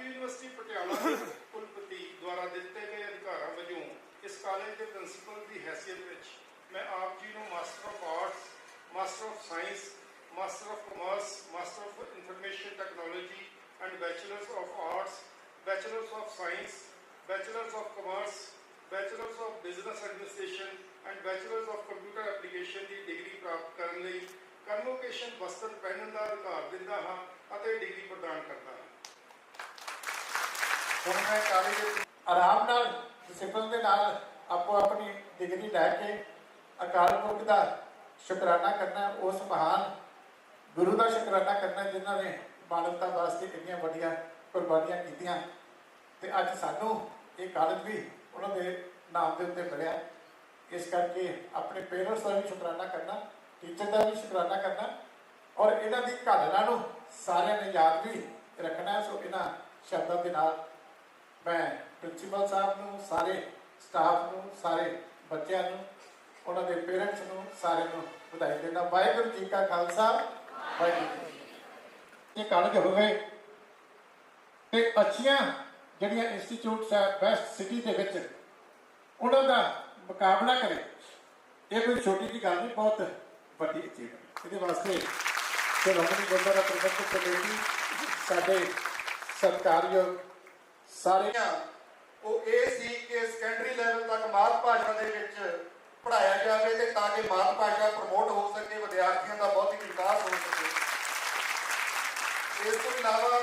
Punjabi university Patiala ਦੇ ਕੁਲਪਤੀ ਦੁਆਰਾ ਦਿੱਤੇ ਗਏ ਅਧਿਕਾਰਾਂ ਵਜੋਂ ਇਸ ਕਾਲਜ ਦੇ ਪ੍ਰਿੰਸੀਪਲ ਦੀ ਹੈਸੀਅਤ ਵਿੱਚ ਮੈਂ ਆਪ ਜੀ ਨੂੰ master of arts master of science master of commerce master of information technology and bachelors of arts bachelors of science bachelors of commerce bachelors of business administration and bachelors of computer application the degree ਪ੍ਰਾਪਤ ਕਰਨ ਲਈ convocation ਵਸਤਰ ਪਹਿਨਣ ਦਾ ਅਧਿਕਾਰ ਦਿੰਦਾ ਹਾਂ ਅਤੇ degree ਪ੍ਰਦਾਨ ਕਰਦਾ ਹਾਂ। ਹੁਣ ਮੈਂ ਕਾਲਜ ਵਿੱਚ ਆਰਾਮ ਨਾਲ ਡਿਸਪਲਿਨ ਦੇ ਨਾਲ ਆਪੋ ਆਪਣੀ ਡਿਗਰੀ ਲੈ ਕੇ ਅਕਾਲ ਪੁਰਖ ਦਾ ਸ਼ੁਕਰਾਨਾ ਕਰਨਾ, ਉਸ ਮਹਾਨ ਗੁਰੂ ਦਾ ਸ਼ੁਕਰਾਨਾ ਕਰਨਾ, ਜਿਨ੍ਹਾਂ ਨੇ ਮਾਨਵਤਾ ਵਾਸਤੇ ਇੰਨੀਆਂ ਵੱਡੀਆਂ ਕੁਰਬਾਨੀਆਂ ਕੀਤੀਆਂ। ਤੇ ਅੱਜ ਸਾਨੂੰ ਇਹ ਕਾਲਜ ਵੀ ਉਹਨਾਂ ਦੇ ਨਾਮ ਦੇ ਉੱਤੇ ਮਿਲਿਆ। ਇਸ ਕਰਕੇ ਆਪਣੇ ਪੇਰੈਂਟਸ ਦਾ ਵੀ ਸ਼ੁਕਰਾਨਾ ਕਰਨਾ ਟੀਚਰ ਦਾ ਵੀ ਸ਼ੁਕਰਾਨਾ ਕਰਨਾ, ਔਰ ਇਹਨਾਂ ਦੀ ਘਾਲਣਾ ਨੂੰ ਸਾਰਿਆਂ ਨੇ ਯਾਦ ਵੀ ਰੱਖਣਾ ਸੋ ਇਹਨਾਂ ਸ਼ਬਦਾਂ ਦੇ ਨਾਲ ਮੈਂ ਪ੍ਰਿੰਸੀਪਲ ਸਾਹਿਬ ਨੂੰ, ਸਾਰੇ ਸਟਾਫ ਨੂੰ, ਸਾਰੇ ਬੱਚਿਆਂ ਨੂੰ, ਉਹਨਾਂ ਦੇ ਪੇਰੈਂਟਸ ਨੂੰ, ਸਾਰਿਆਂ ਨੂੰ ਵਧਾਈ ਦਿੰਦਾ। ਵਾਹਿਗੁਰੂ ਜੀ ਕਾ ਖਾਲਸਾ, ਵਾਹਿਗੁਰੂ ਜੀ ਇਹ ਕਾਲਜ ਹੋਵੇ ਤੇ ਅੱਛੀਆਂ ਜਿਹੜੀਆਂ ਇੰਸਟੀਚਿਊਟਸ ਹੈ ਬੈਸਟ ਸਿਟੀ ਦੇ ਵਿੱਚ, ਉਹਨਾਂ ਦਾ ਮੁਕਾਬਲਾ ਕਰੇ। ਇਹ ਕੋਈ ਛੋਟੀ ਜਿਹੀ ਗੱਲ ਨਹੀਂ, ਬਹੁਤ ਵੱਡੀ ਚੀਜ਼ ਹੈ ਇਹਦੇ ਵਾਸਤੇ ਸ਼੍ਰੋਮਣੀ ਗੁਰਦੁਆਰਾ ਪ੍ਰਬੰਧਕ ਕਮੇਟੀ, ਸਾਡੇ ਸਤਿਕਾਰਯੋਗ ਸਾਰੇ ਉਹ ਇਹ ਸੀ ਕਿ ਸੈਕੰਡਰੀ ਲੈਵਲ ਤੱਕ ਮਾਤ ਭਾਸ਼ਾ ਦੇ ਵਿੱਚ ਪੜਾਇਆ ਜਾਵੇ ਤੇ ਤਾਂ ਕਿ ਮਾਤ ਭਾਸ਼ਾ ਪ੍ਰਮੋਟ ਹੋ ਸਕੇ ਵਿਦਿਆਰਥੀਆਂ ਦਾ ਬੌਧਿਕ ਵਿਕਾਸ ਹੋ ਸਕੇ। ਇਸ ਤੋਂ ਇਲਾਵਾ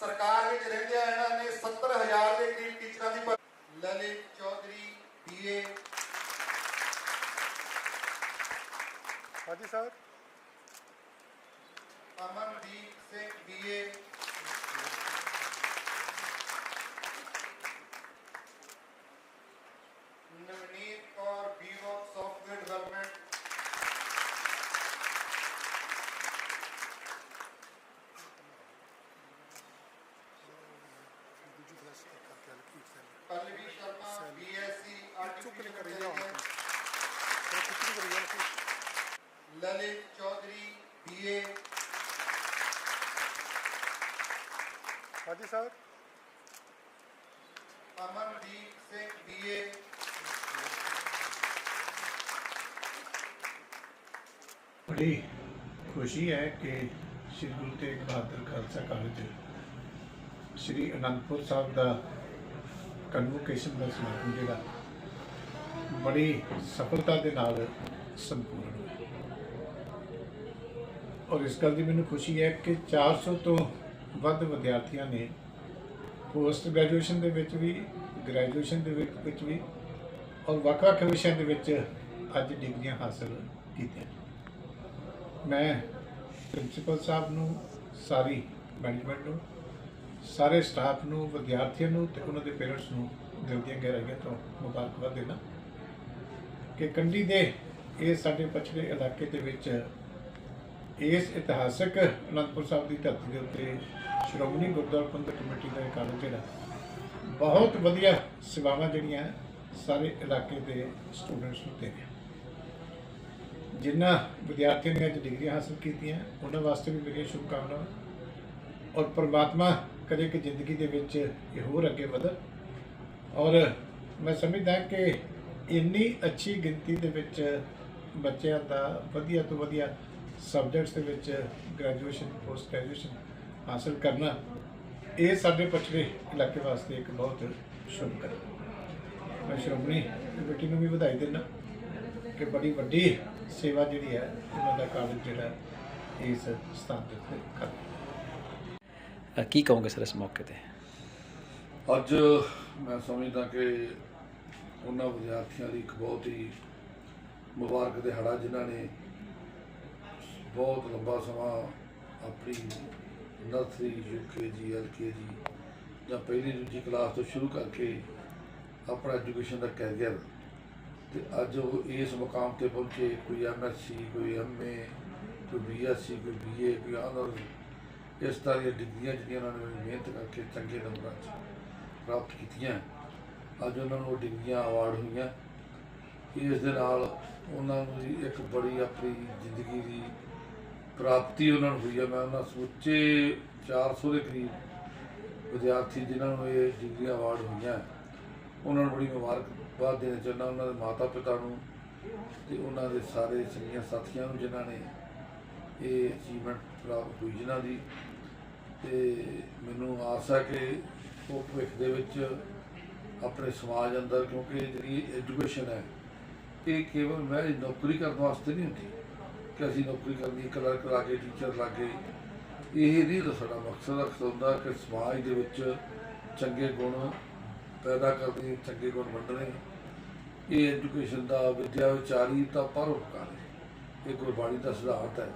ਸਰਕਾਰ ਵਿੱਚ ਰਹਿੰਦਿਆਂ ਇਹਨਾਂ ਨੇ 70000 ਦੇ ਕਰੀਬ ਟੀਚਰਾਂ ਦੀ ਲਲਿਤ ਚੌਧਰੀ ਬੀਏ ਹਾਂਜੀ sir. Amandeep Singh BA Navneet Kaur BVoc software development Pallavi Sharma BSc artificial intelligence Lalit Chaudhary BA ਹਾਂਜੀ ਸਰ ਅਮਨਦੀਪ ਸਿੰਘ ਬੀਏ ਬੜੀ ਖੁਸ਼ੀ ਹੈ ਕਿ ਸ਼੍ਰੀ ਗੁਰੂ ਤੇਗ ਬਹਾਦਰ ਖਾਲਸਾ ਕਾਲਜ, ਸ਼੍ਰੀ ਅਨੰਦਪੁਰ ਸਾਹਿਬ ਦਾ ਕਨਵੋਕੇਸ਼ਨ ਦਾ ਸਮਾਗਮ ਜਿਹੜਾ ਬੜੀ ਸਫਲਤਾ ਦੇ ਨਾਲ ਸੰਪੂਰਨ। ਔਰ ਇਸ ਗੱਲ ਦੀ ਮੈਨੂੰ ਖੁਸ਼ੀ ਹੈ ਕਿ 400 ਤੋਂ ਵੱਧ ਵਿਦਿਆਰਥੀਆਂ ਨੇ ਪੋਸਟ ਗ੍ਰੈਜੂਏਸ਼ਨ ਦੇ ਵਿੱਚ ਵੀ, ਗ੍ਰੈਜੂਏਸ਼ਨ ਦੇ ਵਿੱਚ ਵਿੱਚ ਵੀ, ਔਰ ਵੱਖ-ਵੱਖ ਵਿਸ਼ਿਆਂ ਦੇ ਵਿੱਚ ਅੱਜ ਡਿਗਰੀਆਂ ਹਾਸਲ ਕੀਤੀਆਂ। ਮੈਂ ਪ੍ਰਿੰਸੀਪਲ ਸਾਹਿਬ ਨੂੰ, ਸਾਰੀ ਮੈਨੇਜਮੈਂਟ ਨੂੰ, ਸਾਰੇ ਸਟਾਫ ਨੂੰ, ਵਿਦਿਆਰਥੀਆਂ ਨੂੰ ਤੇ ਉਹਨਾਂ ਦੇ ਪੇਰੈਂਟਸ ਨੂੰ ਦਿਲ ਦੀਆਂ ਗਹਿਰਾਈਆਂ ਤੋਂ ਮੁਬਾਰਕਬਾਦ ਦੇਣਾ ਕਿ ਕੰਢੀ ਦੇ ਇਹ ਸਾਡੇ ਪਛੜੇ ਇਲਾਕੇ ਦੇ ਵਿੱਚ ਇਸ ਇਤਿਹਾਸਕ ਅਨੰਦਪੁਰ ਸਾਹਿਬ ਦੀ ਧਰਤੀ ਦੇ ਉੱਤੇ ਸ਼੍ਰੋਮਣੀ ਗੁਰਦੁਆਰਾ ਪ੍ਰਬੰਧਕ ਕਮੇਟੀ ਦਾ ਇਹ ਜਿਹੜਾ ਬਹੁਤ ਵਧੀਆ ਸੇਵਾਵਾਂ ਜਿਹੜੀਆਂ ਸਾਰੇ ਇਲਾਕੇ ਦੇ ਸਟੂਡੈਂਟਸ ਨੂੰ ਦੇ ਰਿਹਾ ਜਿਨ੍ਹਾਂ ਵਿਦਿਆਰਥੀਆਂ ਨੇ ਅੱਜ ਡਿਗਰੀਆਂ ਹਾਸਲ ਕੀਤੀਆਂ, ਉਹਨਾਂ ਵਾਸਤੇ ਵੀ ਮੇਰੀਆਂ ਸ਼ੁਭਕਾਮਨਾਵਾਂ। ਔਰ ਪ੍ਰਮਾਤਮਾ ਕਰੇ ਕਿ ਜ਼ਿੰਦਗੀ ਦੇ ਵਿੱਚ ਇਹ ਹੋਰ ਅੱਗੇ ਵਧਣ। ਔਰ ਮੈਂ ਸਮਝਦਾ ਕਿ ਇੰਨੀ ਅੱਛੀ ਗਿਣਤੀ ਦੇ ਵਿੱਚ ਬੱਚਿਆਂ ਦਾ ਵਧੀਆ ਤੋਂ ਵਧੀਆ ਸਬਜੈਕਟਸ ਦੇ ਵਿੱਚ ਗ੍ਰੈਜੂਏਸ਼ਨ ਪੋਸਟ ਗ੍ਰੈਜੂਏਸ਼ਨ ਹਾਸਲ ਕਰਨਾ ਇਹ ਸਾਡੇ ਪਛੜੇ ਇਲਾਕੇ ਵਾਸਤੇ ਇੱਕ ਬਹੁਤ ਸ਼ੁਭ ਕਰ ਮੈਂ ਸ਼੍ਰੋਮਣੀ ਕਮੇਟੀ ਨੂੰ ਵੀ ਵਧਾਈ ਦਿੰਦਾ ਕਿ ਬੜੀ ਵੱਡੀ ਸੇਵਾ ਜਿਹੜੀ ਹੈ ਉਹਨਾਂ ਦਾ ਕਾਲਜ ਜਿਹੜਾ ਇਸ ਸਥਾਨ ਦੇ ਉੱਤੇ ਕਰ ਕੀ ਕਹੋਗੇ ਸਰ ਇਸ ਮੌਕੇ ਤੇ? ਅੱਜ ਮੈਂ ਸਮਝਦਾ ਕਿ ਉਹਨਾਂ ਵਿਦਿਆਰਥੀਆਂ ਦੀ ਇੱਕ ਬਹੁਤ ਹੀ ਮੁਬਾਰਕ ਦਿਹਾੜਾ ਜਿਨ੍ਹਾਂ ਨੇ ਬਹੁਤ ਲੰਬਾ ਸਮਾਂ ਆਪਣੀ ਨਰਸਰੀ ਯੂਕੇਜੀ ਐਲਕੇਜੀ ਜਾਂ ਪਹਿਲੀ ਦੂਜੀ ਕਲਾਸ ਤੋਂ ਸ਼ੁਰੂ ਕਰਕੇ ਆਪਣਾ ਐਜੂਕੇਸ਼ਨ ਦਾ ਕੈਰੀਅਰ ਤੇ ਅੱਜ ਉਹ ਇਸ ਮੁਕਾਮ ਤੇ ਪਹੁੰਚੇ, ਕੋਈ ਐਮਐਸਸੀ ਕੋਈ ਐਮਏ ਕੋਈ ਬੀਐਸਸੀ ਕੋਈ ਬੀਏ ਕੋਈ ਆਨਰ ਇਸ ਤਰ੍ਹਾਂ ਦੀਆਂ ਡਿਗਰੀਆਂ ਜਿਹੜੀਆਂ ਉਹਨਾਂ ਨੇ ਮਿਹਨਤ ਕਰਕੇ ਚੰਗੇ ਨੰਬਰਾਂ 'ਚ ਪ੍ਰਾਪਤ ਕੀਤੀਆਂ। ਅੱਜ ਉਹਨਾਂ ਨੂੰ ਡਿਗਰੀਆਂ ਅਵਾਰਡ ਹੋਈਆਂ। ਇਸ ਦੇ ਨਾਲ ਉਹਨਾਂ ਨੂੰ ਇੱਕ ਬੜੀ ਆਪਣੀ ਜ਼ਿੰਦਗੀ ਦੀ ਪ੍ਰਾਪਤੀ ਉਹਨਾਂ ਨੂੰ ਹੋਈ ਹੈ ਮੈਂ ਉਹਨਾਂ ਸਮੁੱਚੇ 400 ਦੇ ਕਰੀਬ ਵਿਦਿਆਰਥੀ ਜਿਨ੍ਹਾਂ ਨੂੰ ਇਹ ਡਿਗਰੀਆਂ ਅਵਾਰਡ ਹੋਈਆਂ। ਉਹਨਾਂ ਨੂੰ ਬੜੀ ਮੁਬਾਰਕਬਾਦ ਦੇਣਾ ਚਾਹੁੰਦਾ ਉਹਨਾਂ ਦੇ ਮਾਤਾ ਪਿਤਾ ਨੂੰ ਤੇ ਉਹਨਾਂ ਦੇ ਸਾਰੇ ਸੰਗੀਆਂ ਸਾਥੀਆਂ ਨੂੰ ਜਿਨ੍ਹਾਂ ਨੇ ਇਹ ਅਚੀਵਮੈਂਟ ਪ੍ਰਾਪਤ ਹੋਈ ਜਿਨ੍ਹਾਂ ਦੀ। ਤੇ ਮੈਨੂੰ ਆਸ ਹੈ ਕਿ ਉਹ ਭਵਿੱਖ ਦੇ ਵਿੱਚ ਆਪਣੇ ਸਮਾਜ ਅੰਦਰ, ਕਿਉਂਕਿ ਜਿਹੜੀ ਐਜੂਕੇਸ਼ਨ ਹੈ, ਇਹ ਕੇਵਲ ਮੈਂ ਨੌਕਰੀ ਕਰਨ ਵਾਸਤੇ ਨਹੀਂ ਹੁੰਦੀ ਕਿ ਅਸੀਂ ਨੌਕਰੀ ਕਰਨੀ, ਕਲਰਕ ਲਾ ਕੇ ਟੀਚਰ ਲਾ ਕੇ ਇਹ ਨਹੀਂ ਤਾਂ ਸਾਡਾ ਮਕਸਦ ਅਕਸਰ ਹੁੰਦਾ ਕਿ ਸਮਾਜ ਦੇ ਵਿੱਚ ਚੰਗੇ ਗੁਣ ਪੈਦਾ ਕਰਨੇ, ਚੰਗੇ ਗੁਣ ਵੰਡਣੇ। ਇਹ ਐਜੂਕੇਸ਼ਨ ਦਾ ਵਿਦਿਆ ਵਿਚਾਰੀ ਤਾਂ ਪਰਉਪਕਾਰ ਹੈ ਇਹ ਗੁਰਬਾਣੀ ਦਾ ਸਿਧਾਂਤ ਹੈ।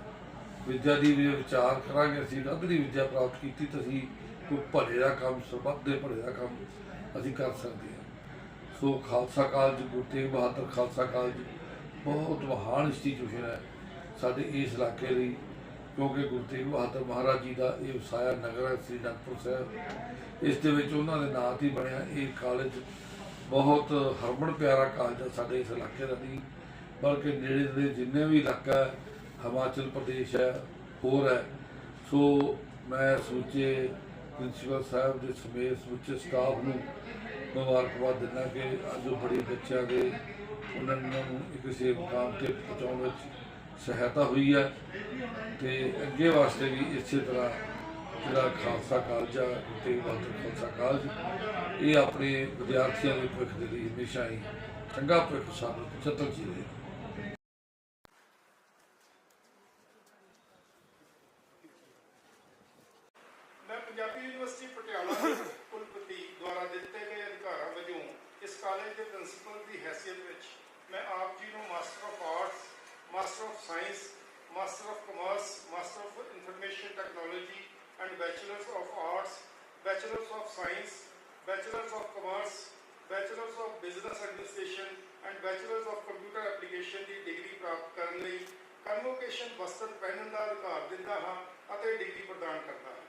ਵਿਦਿਆ ਦੀ ਵੀ ਵਿਚਾਰ ਕਰਾਂਗੇ, ਅਸੀਂ ਅਧਰੀ ਵਿਦਿਆ ਪ੍ਰਾਪਤ ਕੀਤੀ ਤਾਂ ਅਸੀਂ ਕੋਈ ਭਲੇ ਦਾ ਕੰਮ, ਸਰਬੱਤ ਦੇ ਭਲੇ ਦਾ ਕੰਮ ਅਸੀਂ ਕਰ ਸਕਦੇ ਹਾਂ। So Khalsa college, Guru Tegh Bahadur Khalsa college ਬਹੁਤ ਮਹਾਨ ਇੰਸਟੀਚਿਊਸ਼ਨ ਹੈ ਸਾਡੇ ਇਸ ਇਲਾਕੇ ਲਈ, ਕਿਉਂਕਿ ਗੁਰੂ ਤੇਗ ਬਹਾਦਰ ਮਹਾਰਾਜ ਜੀ ਦਾ ਇਹ ਵਸਾਇਆ ਨਗਰ ਹੈ, ਸ੍ਰੀ ਅਨੰਦਪੁਰ ਸਾਹਿਬ। ਇਸ ਦੇ ਵਿੱਚ ਉਹਨਾਂ ਦੇ ਨਾਂ ਤੇ ਹੀ ਬਣਿਆ ਇਹ ਕਾਲਜ। ਬਹੁਤ ਹਰਮਨ ਪਿਆਰਾ ਕਾਲਜ ਹੈ ਸਾਡੇ ਇਸ ਇਲਾਕੇ ਦਾ ਨਹੀਂ, ਬਲਕਿ ਨੇੜੇ ਦੇ ਜਿੰਨੇ ਵੀ ਇਲਾਕਾ ਹਿਮਾਚਲ ਪ੍ਰਦੇਸ਼ ਹੈ, ਹੋਰ ਹੈ। ਸੋ ਮੈਂ ਸੋਚੇ ਪ੍ਰਿੰਸੀਪਲ ਸਾਹਿਬ ਦੇ ਸਮੇਤ ਸਮੁੱਚੇ ਸਟਾਫ ਨੂੰ ਮੁਬਾਰਕਬਾਦ ਦਿੰਦਾ ਕਿ ਅੱਜ ਉਹ ਬੜੇ ਬੱਚਿਆਂ ਦੇ ਉਹਨਾਂ ਨੂੰ ਇੱਕ ਕਿਸੇ ਮੁਕਾਮ ਤੇ ਪਹੁੰਚਾਉਣ ਵਿੱਚ ਸਹਾਇਤਾ ਹੋਈ ਹੈ ਤੇ ਅੱਗੇ ਵਾਸਤੇ ਵੀ ਇਸੇ ਤਰ੍ਹਾਂ ਜਿਹੜਾ ਖਾਲਸਾ ਕਾਲਜ ਆ, ਗੁਰੂ ਤੇਗ ਬਹਾਦਰ ਖਾਲਸਾ ਕਾਲਜ, ਇਹ ਆਪਣੇ ਵਿਦਿਆਰਥੀਆਂ ਦੇ ਭਵਿੱਖ ਦੇ ਲਈ ਹਮੇਸ਼ਾ ਹੀ ਚੰਗਾ ਭਵਿੱਖ ਸਾਨੂੰ ਚਤਰ ਜੀ। ਦੇ ਮੈਂ ਪੰਜਾਬੀ ਯੂਨੀਵਰਸਿਟੀ ਪਟਿਆਲਾ ਦੇ ਕੁਲਪਤੀ ਦੁਆਰਾ ਦਿੱਤੇ ਗਏ ਅਧਿਕਾਰਾਂ ਵਜੋਂ ਇਸ ਕਾਲਜ ਦੇ ਪ੍ਰਿੰਸੀਪਲ ਦੀ ਹੈਸੀਅਤ ਵਿੱਚ ਮੈਂ ਆਪ ਜੀ ਨੂੰ master of arts master of science master of commerce master of information technology and bachelors of arts bachelors of science bachelors of commerce bachelors of business administration and bachelors of computer application the degree ਪ੍ਰਾਪਤ ਕਰਨ ਲਈ convocation ਵਸਤਰ ਪਹਿਨਣ ਦਾ ਅਧਿਕਾਰ ਦਿੰਦਾ ਹਾਂ ਅਤੇ degree ਪ੍ਰਦਾਨ ਕਰਦਾ ਹਾਂ।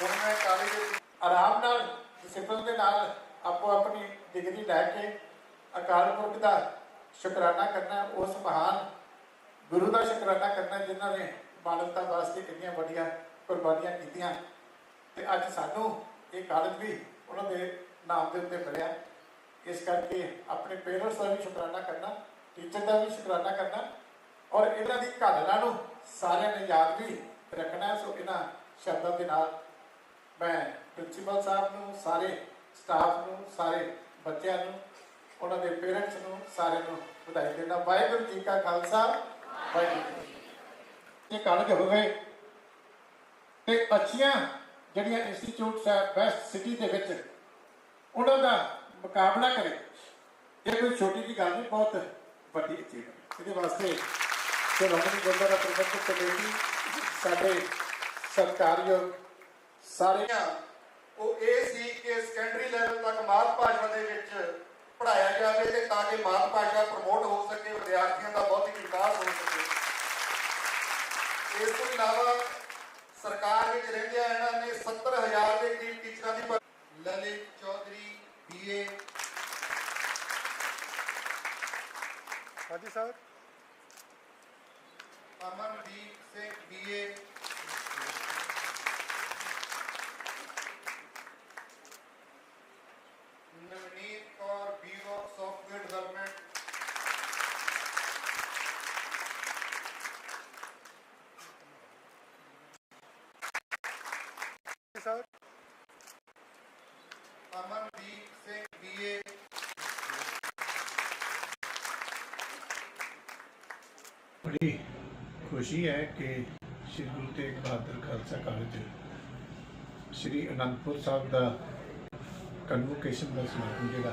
ਹੁਣ ਮੈਂ ਕਾਲਜ ਦੇ ਆਰਾਮ ਨਾਲ ਡਿਸਪਲਿਨ ਦੇ ਨਾਲ ਆਪੋ ਆਪਣੀ ਡਿਗਰੀ ਲੈ ਕੇ ਅਕਾਲ ਪੁਰਖ ਦਾ ਸ਼ੁਕਰਾਨਾ ਕਰਨਾ, ਉਸ ਮਹਾਨ ਗੁਰੂ ਦਾ ਸ਼ੁਕਰਾਨਾ ਕਰਨਾ, ਜਿਨ੍ਹਾਂ ਨੇ ਮਾਨਵਤਾ ਵਾਸਤੇ ਕਿੰਨੀਆਂ ਵੱਡੀਆਂ ਕੁਰਬਾਨੀਆਂ ਕੀਤੀਆਂ। ਤੇ ਅੱਜ ਸਾਨੂੰ ਇਹ ਕਾਲਜ ਵੀ ਉਹਨਾਂ ਦੇ ਨਾਮ ਦੇ ਉੱਤੇ ਮਿਲਿਆ। ਇਸ ਕਰਕੇ ਆਪਣੇ ਪੇਰੈਂਟਸ ਦਾ ਵੀ ਸ਼ੁਕਰਾਨਾ ਕਰਨਾ ਟੀਚਰ ਦਾ ਵੀ ਸ਼ੁਕਰਾਨਾ ਕਰਨਾ, ਔਰ ਇਹਨਾਂ ਦੀ ਘਾਲਣਾ ਨੂੰ ਸਾਰਿਆਂ ਨੇ ਯਾਦ ਵੀ ਰੱਖਣਾ ਸੋ ਇਹਨਾਂ ਸ਼ਬਦਾਂ ਦੇ ਨਾਲ ਮੈਂ ਪ੍ਰਿੰਸੀਪਲ ਸਾਹਿਬ ਨੂੰ, ਸਾਰੇ ਸਟਾਫ ਨੂੰ, ਸਾਰੇ ਬੱਚਿਆਂ ਨੂੰ, ਉਹਨਾਂ ਦੇ ਪੇਰੈਂਟਸ ਨੂੰ, ਸਾਰਿਆਂ ਨੂੰ ਵਧਾਈ ਦਿੰਦਾ ਵਾਹਿਗੁਰੂ ਜੀ ਕਾ ਖਾਲਸਾ। ਵਾਹਿਗੁਰੂ ਇਹ ਕਾਲਜ ਹੋਵੇ ਗਏ। ਤੇ ਅੱਛੀਆਂ ਜਿਹੜੀਆਂ ਇੰਸਟੀਚਿਊਟਸ ਹੈ ਬੈਸਟ ਸਿਟੀ ਦੇ ਵਿੱਚ, ਉਹਨਾਂ ਦਾ ਮੁਕਾਬਲਾ ਕਰੇ। ਇਹ ਕੋਈ ਛੋਟੀ ਜਿਹੀ ਗੱਲ ਨਹੀਂ, ਬਹੁਤ ਵੱਡੀ ਚੀਜ਼ ਹੈ। ਇਹਦੇ ਵਾਸਤੇ ਸ਼੍ਰੋਮਣੀ ਗੁਰਦੁਆਰਾ ਪ੍ਰਬੰਧਕ ਕਮੇਟੀ, ਸਾਡੇ ਸਰਕਾਰਯੋਗ ਸਾਰੇ ਉਹ ਇਹ ਸੀ ਕਿ ਸੈਕੰਡਰੀ ਲੈਵਲ ਤੱਕ ਮਾਤ ਭਾਸ਼ਾ ਦੇ ਵਿੱਚ ਪੜਾਇਆ ਜਾਵੇ ਤੇ ਤਾਂ ਕਿ ਮਾਤ ਭਾਸ਼ਾ ਪ੍ਰਮੋਟ ਹੋ ਸਕੇ ਵਿਦਿਆਰਥੀਆਂ ਦਾ ਬੌਧਿਕ ਵਿਕਾਸ ਹੋ ਸਕੇ। ਇਸ ਤੋਂ ਇਲਾਵਾ ਸਰਕਾਰ ਵਿੱਚ ਰਹਿੰਦਿਆਂ ਇਹਨਾਂ ਨੇ 70000 ਦੇ ਕਰੀਬ ਟੀਚਰਾਂ ਦੀ ਲਲਿਤ ਚੌਧਰੀ ਬੀਏ ਹਾਂਜੀ sir. Amandeep Singh BA Navneet Kaur bureau software development sir Amandeep Singh BA. ਬੜੀ ਖੁਸ਼ੀ ਹੈ ਕਿ ਸ਼੍ਰੀ ਗੁਰੂ ਤੇਗ ਬਹਾਦਰ ਖਾਲਸਾ ਕਾਲਜ, ਸ਼੍ਰੀ ਅਨੰਦਪੁਰ ਸਾਹਿਬ ਦਾ ਕਨਵੋਕੇਸ਼ਨ ਦਾ ਸਮਾਗਮ ਜਿਹੜਾ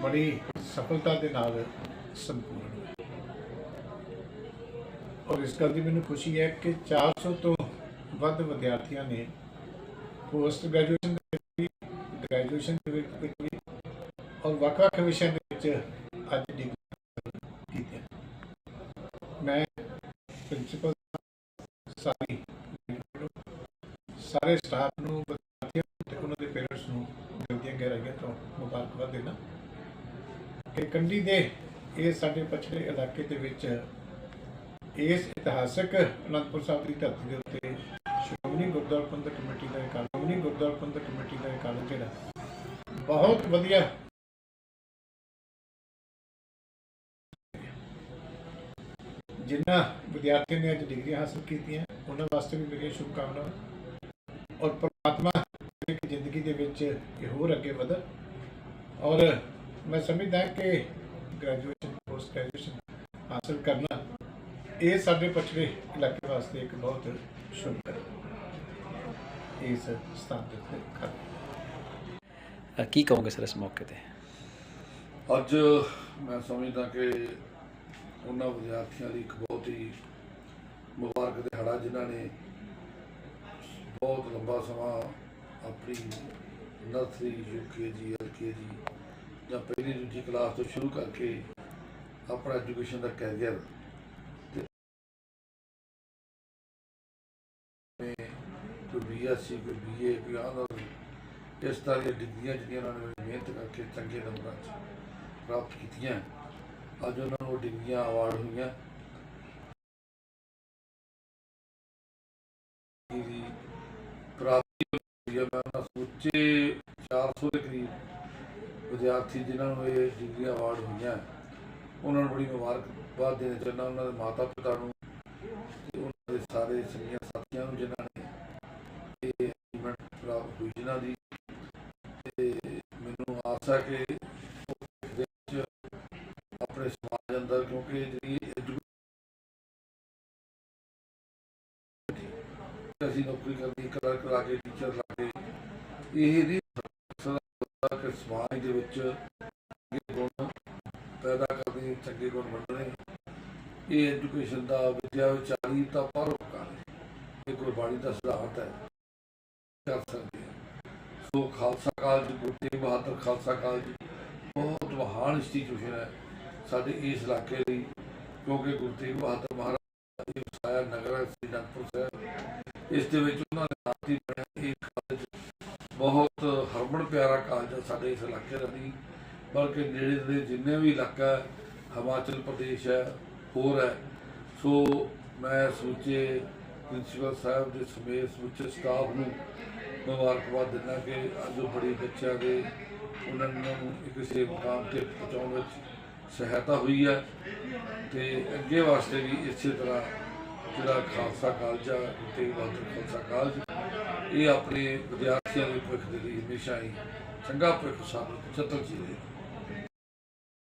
ਬੜੀ ਸਫਲਤਾ ਦੇ ਨਾਲ ਸੰਪੂਰਨ ਹੋਇਆ। ਔਰ ਇਸ ਗੱਲ ਦੀ ਮੈਨੂੰ ਖੁਸ਼ੀ ਹੈ ਕਿ 400 ਤੋਂ ਵੱਧ ਵਿਦਿਆਰਥੀਆਂ ਨੇ ਪੋਸਟ ਗ੍ਰੈਜੂਏਸ਼ਨ ਦੇ ਵਿੱਚ ਗ੍ਰੈਜੂਏਸ਼ਨ ਦੇ ਵਿੱਚ ਵੀ ਔਰ ਵੱਖ-ਵੱਖ ਵਿਸ਼ਿਆਂ ਦੇ ਵਿੱਚ ਅੱਜ ਡਿਗਰੀ ਕੀਤੀਆਂ। ਮੈਂ ਪ੍ਰਿੰਸੀਪਲ ਸਾਰੀ ਸਾਰੇ ਸਟਾਫ ਨੂੰ ਤੇ ਉਹਨਾਂ ਦੇ ਪੇਰੈਂਟਸ ਨੂੰ ਦਿਲ ਦੀਆਂ ਤੋਂ ਮੁਬਾਰਕਬਾਦ ਦੇਣਾ ਕਿ ਕੰਡੀ ਦੇ ਇਹ ਸਾਡੇ ਪਛੜੇ ਇਲਾਕੇ ਦੇ ਵਿੱਚ ਇਸ ਇਤਿਹਾਸਕ ਅਨੰਦਪੁਰ ਸਾਹਿਬ ਦੀ ਧਰਤੀ ਦੇ ਉੱਤੇ ਸ਼੍ਰੋਮਣੀ ਗੁਰਦੁਆਰਾ ਪ੍ਰਬੰਧਕ ਕਮੇਟੀ ਦਾ ਕਾਲ ਸ਼੍ਰੋਮਣੀ ਗੁਰਦੁਆਰਾ ਪ੍ਰਬੰਧਕ ਕਮੇਟੀ ਦਾ ਇਹ ਜਿਹੜਾ, ਬਹੁਤ ਵਧੀਆ ਜਿਨ੍ਹਾਂ ਵਿਦਿਆਰਥੀਆਂ ਨੇ ਅੱਜ ਡਿਗਰੀਆਂ ਹਾਸਲ ਕੀਤੀਆਂ, ਉਹਨਾਂ ਵਾਸਤੇ ਵੀ ਮੇਰੀਆਂ ਸ਼ੁਭਕਾਮਨਾਵਾਂ ਔਰ ਪਰਮਾਤਮਾ ਜ਼ਿੰਦਗੀ ਦੇ ਵਿੱਚ ਇਹ ਹੋਰ ਅੱਗੇ ਵਧਣ। ਔਰ ਮੈਂ ਸਮਝਦਾ ਕਿ ਗ੍ਰੈਜੂਏਸ਼ਨ ਪੋਸਟ ਗ੍ਰੈਜੂਏਸ਼ਨ ਹਾਸਲ ਕਰਨਾ ਇਹ ਸਾਡੇ ਪਛੜੇ ਇਲਾਕੇ ਵਾਸਤੇ ਇੱਕ ਬਹੁਤ ਸ਼ੁਭ ਹੈ। ਇਸ ਸਥਾਨ ਦੇ ਉੱਤੇ ਅ, ਕੀ ਕਹੋਗੇ ਸਰ ਇਸ ਮੌਕੇ ਤੇ? ਅੱਜ ਮੈਂ ਸਮਝਦਾ ਕਿ ਉਹਨਾਂ ਵਿਦਿਆਰਥੀਆਂ ਲਈ ਇੱਕ ਬਹੁਤ ਹੀ ਮੁਬਾਰਕ ਦਿਹਾੜਾ ਜਿਨ੍ਹਾਂ ਨੇ ਬਹੁਤ ਲੰਬਾ ਸਮਾਂ ਆਪਣੀ ਨਰਸਰੀ ਯੂਕੇਜੀ ਐਲਕੇਜੀ ਜਾਂ ਪਹਿਲੀ ਦੂਜੀ ਕਲਾਸ ਤੋਂ ਸ਼ੁਰੂ ਕਰਕੇ ਆਪਣਾ ਐਜੂਕੇਸ਼ਨ ਦਾ ਕੈਰੀਅਰ ਕੋਈ ਬੀਐਸਸੀ ਕੋਈ ਬੀਏ ਕੋਈ ਆਨਰ ਇਸ ਤਰ੍ਹਾਂ ਦੀਆਂ ਡਿਗਰੀਆਂ ਜਿਹੜੀਆਂ ਉਹਨਾਂ ਨੇ ਮਿਹਨਤ ਕਰਕੇ ਚੰਗੇ ਨੰਬਰਾਂ 'ਚ ਪ੍ਰਾਪਤ ਕੀਤੀਆਂ। ਅੱਜ ਉਹਨਾਂ ਨੂੰ ਡਿਗਰੀਆਂ ਅਵਾਰਡ ਹੋਈਆਂ। ਹੋਈ ਹੈ, ਮੈਂ ਉਹਨਾਂ ਸੋਚੇ 400 ਦੇ ਕਰੀਬ ਵਿਦਿਆਰਥੀ ਜਿਨ੍ਹਾਂ ਨੂੰ ਇਹ ਡਿਗਰੀਆਂ ਅਵਾਰਡ ਹੋਈਆਂ। ਉਹਨਾਂ ਨੂੰ ਬੜੀ ਮੁਬਾਰਕਬਾਦ ਦੇਣਾ ਚਾਹੁੰਦਾ, ਉਹਨਾਂ ਦੇ ਮਾਤਾ ਪਿਤਾ ਨੂੰ ਤੇ ਉਹਨਾਂ ਦੇ ਸਾਰੇ ਸੰਗੀਆਂ ਸਾਥੀਆਂ ਨੂੰ ਜਿਨ੍ਹਾਂ ਨੇ ਇਹ ਅਚੀਵਮੈਂਟ ਪ੍ਰਾਪਤ ਹੋਈ ਜਿਨ੍ਹਾਂ ਦੀ। ਤੇ ਮੈਨੂੰ ਆਸ ਹੈ ਕਿ ਵਿੱਚ ਆਪਣੇ ਸਮਾਜ ਅੰਦਰ, ਕਿਉਂਕਿ ਜਿਹੜੀ ਅਸੀਂ ਨੌਕਰੀ ਕਰਨੀ ਕਲਰ ਕਰਾ ਕੇ ਟੀਚਰ ਲਾਗੇ ਇਹ ਨਹੀਂ ਕਿ ਸਮਾਜ ਦੇ ਵਿੱਚ ਗੁਣ ਪੈਦਾ ਕਰਨੇ, ਚੰਗੇ ਗੁਣ ਵੰਡਣੇ। ਇਹ ਐਜੂਕੇਸ਼ਨ ਦਾ ਵਿਦਿਆ ਵਿਚਾਰੀ ਤਾਂ ਪਰਉਪਕਾਰ ਹੈ ਇਹ ਗੁਰਬਾਣੀ ਦਾ ਸਿਧਾਂਤ ਹੈ। ਕਰ ਸਕਦੇ ਹਾਂ। So Khalsa college, Guru Tegh Bahadur Khalsa college ਬਹੁਤ ਮਹਾਨ ਇੰਸਟੀਚਿਊਸ਼ਨ ਹੈ ਸਾਡੇ ਇਸ ਇਲਾਕੇ ਲਈ। ਕਿਉਂਕਿ ਗੁਰੂ ਤੇਗ ਬਹਾਦਰ ਮਹਾਰਾਜ ਦੀ ਵਸਾਇਆ ਨਗਰ ਹੈ, ਸ੍ਰੀ ਅਨੰਦਪੁਰ ਸਾਹਿਬ। ਇਸ ਦੇ ਵਿੱਚ ਉਹਨਾਂ ਦੇ ਨਾਮ ਦੀ ਬਣਿਆ ਇਹ ਕਾਲਜ। ਬਹੁਤ ਹਰਮਨ ਪਿਆਰਾ ਕਾਲਜ ਹੈ ਸਾਡੇ ਇਸ ਇਲਾਕੇ ਦਾ ਨਹੀਂ ਬਲਕਿ ਨੇੜੇ ਦੇ ਜਿੰਨੇ ਵੀ ਇਲਾਕਾ ਹੈ, ਹਿਮਾਚਲ ਪ੍ਰਦੇਸ਼ ਹੈ ਹੋਰ ਹੈ। ਸੋ ਮੈਂ ਸੋਚੇ ਪ੍ਰਿੰਸੀਪਲ ਸਾਹਿਬ ਦੇ ਸਮੇਤ ਸਮੁੱਚੇ ਸਟਾਫ ਨੂੰ ਮੁਬਾਰਕਬਾਦ ਦਿੰਦਾ ਕਿ ਅੱਜ ਉਹ ਬੜੀ ਬੱਚਿਆਂ ਦੇ ਉਹਨਾਂ ਨੂੰ ਕਿਸੇ ਮੁਕਾਮ ਤੇ ਪਹੁੰਚਾਉਣ ਵਿੱਚ ਸਹਾਇਤਾ ਹੋਈ ਹੈ ਤੇ ਅੱਗੇ ਵਾਸਤੇ ਵੀ ਇਸੇ ਤਰ੍ਹਾਂ ਜਿਹੜਾ ਖਾਲਸਾ ਕਾਲਜ ਆ ਗੁਰੂ ਤੇਗ ਬਹਾਦਰ ਖਾਲਸਾ ਕਾਲਜ, ਇਹ ਆਪਣੇ ਵਿਦਿਆਰਥੀਆਂ ਦੇ ਭਵਿੱਖ ਦੇ ਲਈ ਹਮੇਸ਼ਾ ਹੀ ਚੰਗਾ ਭਵਿੱਖ ਸਾਬਤ ਚਤਰ ਜੀ ਰਹੇ